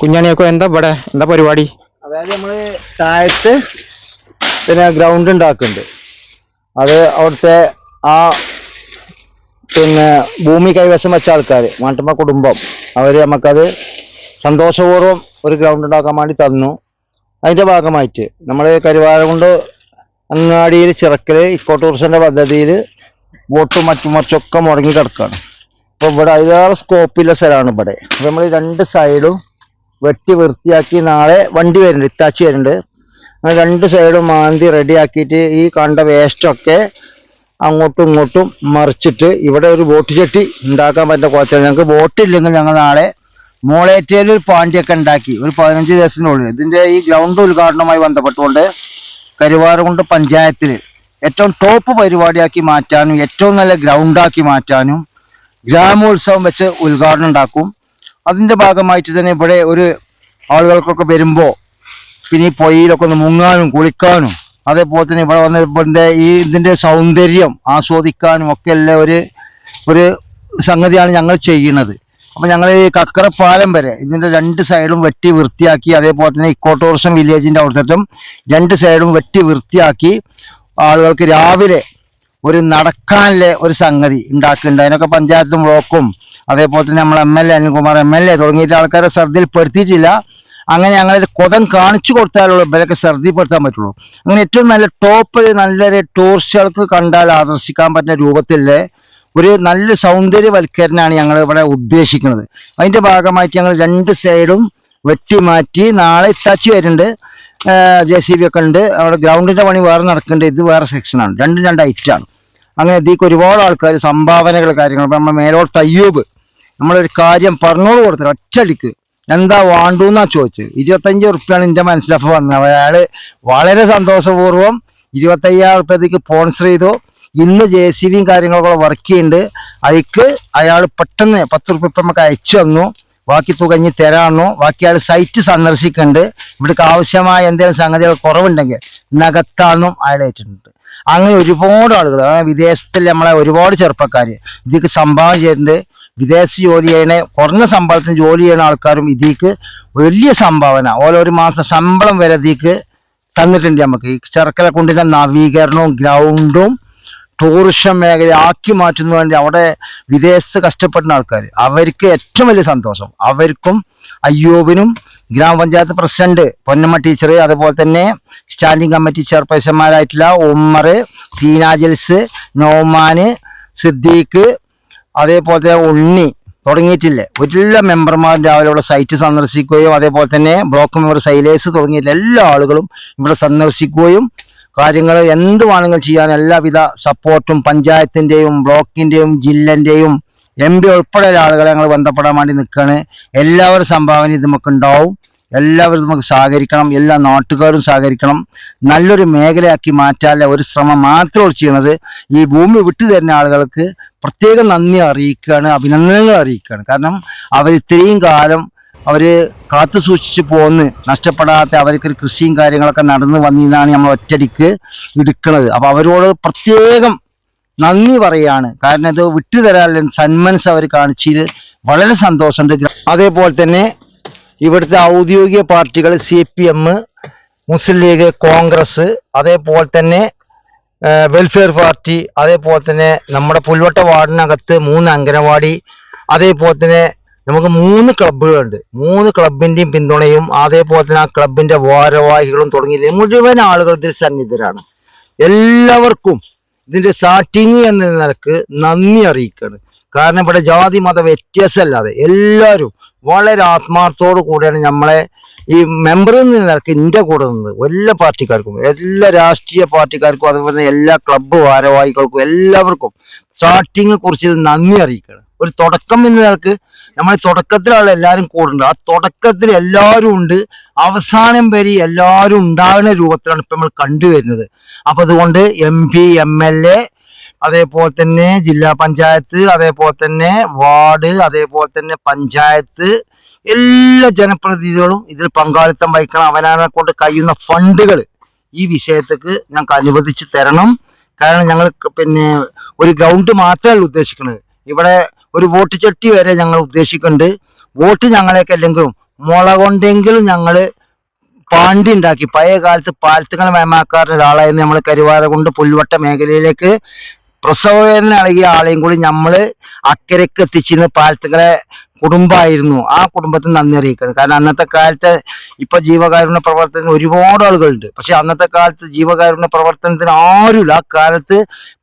കുഞ്ഞാണിയൊക്കെ എന്താ ഇവിടെ? എന്താ പരിപാടി? അതായത് നമ്മൾ താഴത്ത് പിന്നെ ഗ്രൗണ്ട് ഉണ്ടാക്കുന്നുണ്ട്. അത് അവിടുത്തെ ആ പിന്നെ ഭൂമി കൈവശം വെച്ച ആൾക്കാർ മാട്ടുമ്മ കുടുംബം അവർ നമുക്കത് സന്തോഷപൂർവം ഒരു ഗ്രൗണ്ട് ഉണ്ടാക്കാൻ വേണ്ടി തന്നു. അതിന്റെ ഭാഗമായിട്ട് നമ്മൾ കരുവാരകുണ്ട് അങ്ങാടിയിൽ ചിറക്കൽ ഇക്കോ ടൂറിസത്തിന്റെ പദ്ധതിയിൽ ബോട്ടും മറ്റും മറിച്ചൊക്കെ മുടങ്ങി കിടക്കുകയാണ് അപ്പോൾ ഇവിടെ അതിലേറെ സ്കോപ്പില്ല സ്ഥലമാണ് ഇവിടെ. അപ്പോൾ നമ്മൾ രണ്ട് സൈഡും വെട്ടി വൃത്തിയാക്കി നാളെ വണ്ടി വരുന്നുണ്ട് ഇത്താച്ചി വരുന്നുണ്ട്. രണ്ട് സൈഡും മാന്തി റെഡിയാക്കിയിട്ട് ഈ കണ്ട വേസ്റ്റൊക്കെ അങ്ങോട്ടും ഇങ്ങോട്ടും മറിച്ചിട്ട് ഇവിടെ ഒരു ബോട്ട് ചെട്ടി ഉണ്ടാക്കാൻ പറ്റുന്ന കുറച്ചാണ് ഞങ്ങൾക്ക് ബോട്ടില്ലെങ്കിൽ ഞങ്ങൾ നാളെ മോളേറ്റയിൽ ഒരു പാണ്ടിയൊക്കെ ഉണ്ടാക്കി ഒരു പതിനഞ്ച് ദിവസത്തിനുള്ളിൽ ഇതിന്റെ ഈ ഗ്രൗണ്ട് ഉദ്ഘാടനവുമായി ബന്ധപ്പെട്ടുകൊണ്ട് കരുവാറുകുണ്ട് പഞ്ചായത്തിൽ ഏറ്റവും ടോപ്പ് പരിപാടിയാക്കി മാറ്റാനും ഏറ്റവും നല്ല ഗ്രൗണ്ടാക്കി മാറ്റാനും ഗ്രാമോത്സവം വെച്ച് ഉദ്ഘാടനം ഉണ്ടാക്കും. അതിന്റെ ഭാഗമായിട്ട് തന്നെ ഇവിടെ ഒരു ആളുകൾക്കൊക്കെ വരുമ്പോൾ പിന്നെ ഈ പൊയ്യിലൊക്കെ ഒന്ന് മുങ്ങാനും കുളിക്കാനും അതേപോലെ തന്നെ ഇവിടെ വന്ന് ഇവിടെ ഈ ഇതിന്റെ സൗന്ദര്യം ആസ്വദിക്കാനും ഒക്കെ ഉള്ള ഒരു ഒരു സംഗതിയാണ് ഞങ്ങൾ ചെയ്യുന്നത്. അപ്പൊ ഞങ്ങൾ ഈ കക്കറപ്പാലം വരെ ഇതിന്റെ രണ്ട് സൈഡും വെട്ടി വൃത്തിയാക്കി അതേപോലെ തന്നെ ഇക്കോ ടൂറിസം വില്ലേജിന്റെ അവിടുത്തെ രണ്ട് സൈഡും വെട്ടി വൃത്തിയാക്കി ആളുകൾക്ക് രാവിലെ ഒരു നടക്കാനുള്ള ഒരു സംഗതി ഉണ്ടാക്കുന്നുണ്ട് അതിനൊക്കെ പഞ്ചായത്തും ബ്ലോക്കും അതേപോലെ തന്നെ നമ്മൾ M L A Anilkumar M L A തുടങ്ങിയിട്ട് ആൾക്കാരെ ശ്രദ്ധയിൽപ്പെടുത്തിയിട്ടില്ല. അങ്ങനെ ഞങ്ങൾ കൊതം കാണിച്ചു കൊടുത്താലുള്ള ഇവരൊക്കെ ശ്രദ്ധയിൽപ്പെടുത്താൻ പറ്റുള്ളൂ. അങ്ങനെ ഏറ്റവും നല്ല ടോപ്പ് നല്ലൊരു ടൂറിസ്റ്റുകൾക്ക് കണ്ടാൽ ആദർശിക്കാൻ പറ്റുന്ന രൂപത്തിലുള്ള ഒരു നല്ല സൗന്ദര്യവൽക്കരണമാണ് ഞങ്ങൾ ഇവിടെ ഉദ്ദേശിക്കുന്നത്. അതിന്റെ ഭാഗമായിട്ട് ഞങ്ങൾ രണ്ട് സൈഡും വെട്ടി മാറ്റി നാളെ ഇത്താച്ചി വരുന്നുണ്ട്. ജെ സി ബി ഒക്കെ ഉണ്ട്. അവിടെ ഗ്രൗണ്ടിന്റെ പണി വേറെ നടക്കുന്നുണ്ട്. ഇത് വേറെ സെക്ഷനാണ് രണ്ടും രണ്ട് ഐറ്റാണ് അങ്ങനെ ഇതിക്ക് ഒരുപാട് ആൾക്കാർ സംഭാവനകൾ കാര്യങ്ങൾ. നമ്മുടെ മേലോട്ട് തയ്യൂബ്. നമ്മളൊരു കാര്യം പറഞ്ഞോട് കൊടുത്തത് ഒറ്റടിക്ക് എന്താ വാണ്ടൂന്നാ ചോദിച്ചത്. ഇരുപത്തഞ്ച് ഉറുപ്പ്യാണ് എന്റെ മനസ്സിലപ്പോൾ വന്നത്. അയാൾ വളരെ സന്തോഷപൂർവം ഇരുപത്തയ്യായിരം ഉറുപ്പ്യത്തേക്ക് സ്പോൺസർ ചെയ്തു. ഇന്ന് ജെ സി ബിയും കാര്യങ്ങളൊക്കെ വർക്ക് ചെയ്യുന്നുണ്ട്. അതിക്ക് അയാൾ പെട്ടെന്ന് പത്ത് ഉറുപ്പ്യ നമുക്ക് അയച്ചു തന്നു. ബാക്കി തുക ഇനി തരാണോ ബാക്കി അയാൾ സൈറ്റ് സന്ദർശിക്കുന്നുണ്ട്. ഇവിടേക്ക് ആവശ്യമായ എന്തെങ്കിലും സംഗതികൾ കുറവുണ്ടെങ്കിൽ നഗത്താന്നും അയാൾ ഏറ്റിട്ടുണ്ട് അങ്ങനെ ഒരുപാട് ആളുകൾ വിദേശത്തിൽ നമ്മളെ ഒരുപാട് ചെറുപ്പക്കാർ ഇതിക്ക് സംഭാവന ചെയ്തിട്ടുണ്ട്. വിദേശ ജോലി ചെയ്യണ കുറഞ്ഞ ശമ്പളത്തിന് ജോലി ചെയ്യുന്ന ആൾക്കാരും ഇതിക്ക് വലിയ സംഭാവന. ഓരോ മാസം ശമ്പളം വരെ ഇതിക്ക് തന്നിട്ടുണ്ട് നമുക്ക്. ഈ ചെറുക്കലെ കൊണ്ടുള്ള നവീകരണവും ഗ്രൗണ്ടും ടൂറിസം മേഖല ആക്കി മാറ്റുന്ന വേണ്ടി അവിടെ വിദേശത്ത് കഷ്ടപ്പെടുന്ന ആൾക്കാർ. അവർക്ക് ഏറ്റവും വലിയ സന്തോഷം. അവർക്കും അയ്യോബിനും ഗ്രാമപഞ്ചായത്ത് പ്രസിഡന്റ് പൊന്നമ്മ ടീച്ചർ അതുപോലെ തന്നെ സ്റ്റാൻഡിംഗ് കമ്മിറ്റി ചെയർപേഴ്സന്മാരായിട്ടുള്ള ഉമ്മർ ഫീനാജൽസ് നോമാന് സിദ്ദീഖ് അതേപോലെ തന്നെ ഉണ്ണി തുടങ്ങിയിട്ടില്ലേ. എല്ലാ മെമ്പർമാരും രാവിലെ ഇവിടെ സൈറ്റ് സന്ദർശിക്കുകയും അതേപോലെ തന്നെ ബ്ലോക്ക് മെമ്പർ സൈലേഴ്സ് തുടങ്ങിയിട്ടുള്ള എല്ലാ ആളുകളും ഇവിടെ സന്ദർശിക്കുകയും കാര്യങ്ങൾ എന്ത് വേണമെങ്കിലും ചെയ്യാൻ എല്ലാവിധ സപ്പോർട്ടും പഞ്ചായത്തിന്റെയും ബ്ലോക്കിന്റെയും ജില്ലന്റെയും എം പി ഉൾപ്പെടെയുള്ള ആളുകളെ ഞങ്ങൾ ബന്ധപ്പെടാൻ വേണ്ടി നിൽക്കുകയാണ് എല്ലാവരും സംഭാവന ഇത് നമുക്ക് ഉണ്ടാവും. എല്ലാവരും നമുക്ക് സഹകരിക്കണം. എല്ലാ നാട്ടുകാരും സഹകരിക്കണം. നല്ലൊരു മേഖലയാക്കി മാറ്റാനുള്ള ഒരു ശ്രമം മാത്രമാണ് ചെയ്യുന്നത് ഈ ഭൂമി വിട്ടു തരുന്ന ആളുകൾക്ക് പ്രത്യേകം നന്ദി അറിയിക്കുകയാണ് അഭിനന്ദനങ്ങൾ അറിയിക്കുകയാണ്. കാരണം അവർ ഇത്രയും കാലം അവർ കാത്തു സൂക്ഷിച്ച് പോന്ന് നഷ്ടപ്പെടാത്ത അവർക്കൊരു കൃഷിയും കാര്യങ്ങളൊക്കെ നടന്നു വന്നിന്നാണ് നമ്മൾ ഒറ്റടിക്ക് എടുക്കുന്നത് അപ്പോൾ അവരോട് പ്രത്യേകം നന്ദി പറയാണ്. കാരണം ഇത് വിട്ടുതരാനുള്ള സന്മനസ് അവർ കാണിച്ചിൽ വളരെ സന്തോഷമുണ്ട്. അതേപോലെ തന്നെ ഇവിടുത്തെ ഔദ്യോഗിക പാർട്ടികൾ C P M Muslim League Congress അതേപോലെ തന്നെ വെൽഫെയർ പാർട്ടി അതേപോലെ തന്നെ നമ്മുടെ പുൽവട്ട വാർഡിനകത്ത് മൂന്ന് അംഗനവാടി അതേപോലെ തന്നെ നമുക്ക് മൂന്ന് ക്ലബ്ബുകളുണ്ട് മൂന്ന് ക്ലബിന്റെയും പിന്തുണയും അതേപോലെ തന്നെ ആ ക്ലബിന്റെ ഭാരവാഹികളും തുടങ്ങി മുഴുവൻ ആളുകൾ ഇതിൽ സന്നിധരാണ് എല്ലാവർക്കും ഇതിന്റെ സ്റ്റാർട്ടിങ് എന്ന നിലയ്ക്ക് നന്ദി അറിയിക്കുകയാണ്. കാരണം ഇവിടെ ജാതി മത വ്യത്യാസമല്ലാതെ എല്ലാവരും വളരെ ആത്മാർത്ഥത്തോടു കൂടിയാണ് നമ്മളെ ഈ മെമ്പറിൽ നിന്ന് നിലയ്ക്ക് ഇന്ത്യ കൂടെ നിന്ന് എല്ലാ പാർട്ടിക്കാർക്കും എല്ലാ രാഷ്ട്രീയ പാർട്ടിക്കാർക്കും അതുപോലെ എല്ലാ ക്ലബ്ബ് ഭാരവാഹികൾക്കും എല്ലാവർക്കും സ്റ്റാർട്ടിങ്ങെ കുറിച്ച് നന്ദി അറിയിക്കുകയാണ്. ഒരു തുടക്കം എന്ന നിലയ്ക്ക് നമ്മൾ തുടക്കത്തിലാണ് എല്ലാവരും കൂടുണ്ട്. ആ തുടക്കത്തിൽ എല്ലാവരും ഉണ്ട്. അവസാനം വരെ എല്ലാവരും ഉണ്ടാകുന്ന രൂപത്തിലാണ് ഇപ്പൊ നമ്മൾ കണ്ടുവരുന്നത്. അപ്പൊ അതുകൊണ്ട് M P M L A അതേപോലെ തന്നെ ജില്ലാ പഞ്ചായത്ത് അതേപോലെ തന്നെ വാർഡ് അതേപോലെ തന്നെ പഞ്ചായത്ത് എല്ലാ ജനപ്രതിനിധികളും ഇതിൽ പങ്കാളിത്തം വഹിക്കണം. അവനാനെ കൊണ്ട് കഴിയുന്ന ഫണ്ടുകൾ ഈ വിഷയത്തേക്ക് ഞങ്ങൾക്ക് അനുവദിച്ച് തരണം. കാരണം ഞങ്ങൾ പിന്നെ ഒരു ഗ്രൗണ്ട് മാത്രമല്ല ഉദ്ദേശിക്കുന്നത് ഇവിടെ ഒരു വോട്ട് ചട്ടി വരെ ഞങ്ങൾ ഉദ്ദേശിക്കുന്നുണ്ട്. വോട്ട് ഞങ്ങളെയൊക്കെ അല്ലെങ്കിലും മുള കൊണ്ടെങ്കിലും ഞങ്ങൾ പാണ്ടി ഉണ്ടാക്കി. പഴയ കാലത്ത് പാലത്തുകൾ മേമാക്കാറുള്ള ഒരാളായിരുന്നു നമ്മൾ കരുവാര കൊണ്ട് പുൽവട്ട മേഖലയിലേക്ക്. പ്രസവവേദന അളകിയ ആളെയും കൂടി നമ്മൾ അക്കരക്ക് എത്തിച്ചിരുന്ന പാലത്തുകളെ കുടുംബമായിരുന്നു. ആ കുടുംബത്തിന് നന്ദി അറിയിക്കണം കാരണം അന്നത്തെ കാലത്തെ ഇപ്പൊ ജീവകാരുണ്യ പ്രവർത്തനത്തിന് ഒരുപാട് ആളുകളുണ്ട്. പക്ഷെ അന്നത്തെ കാലത്ത് ജീവകാരുണ്യ പ്രവർത്തനത്തിന് ആരുമില്ല. ആ കാലത്ത്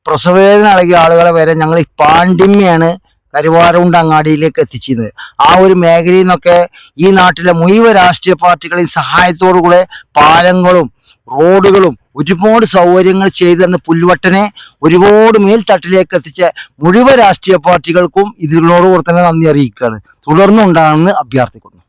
പ്രസവവേദന അളകിയ ആളുകളെ വരെ ഞങ്ങൾ ഈ പാണ്ടിമ്മയാണ് കരുവാരകുണ്ട് അങ്ങാടിയിലേക്ക് എത്തിച്ചിരുന്നത്. ആ ഒരു മേഖലയിൽ നിന്നൊക്കെ ഈ നാട്ടിലെ മുഴുവൻ രാഷ്ട്രീയ പാർട്ടികളെയും സഹായത്തോടു കൂടെ പാലങ്ങളും റോഡുകളും ഒരുപാട് സൗകര്യങ്ങൾ ചെയ്തു തന്ന പുൽവട്ടനെ ഒരുപാട് മേൽത്തട്ടിലേക്ക് എത്തിച്ച മുഴുവൻ രാഷ്ട്രീയ പാർട്ടികൾക്കും ഇതിനോടുകൂടെ തന്നെ നന്ദി അറിയിക്കുകയാണ്. തുടർന്നും ഉണ്ടാകുമെന്ന് അഭ്യർത്ഥിക്കുന്നു.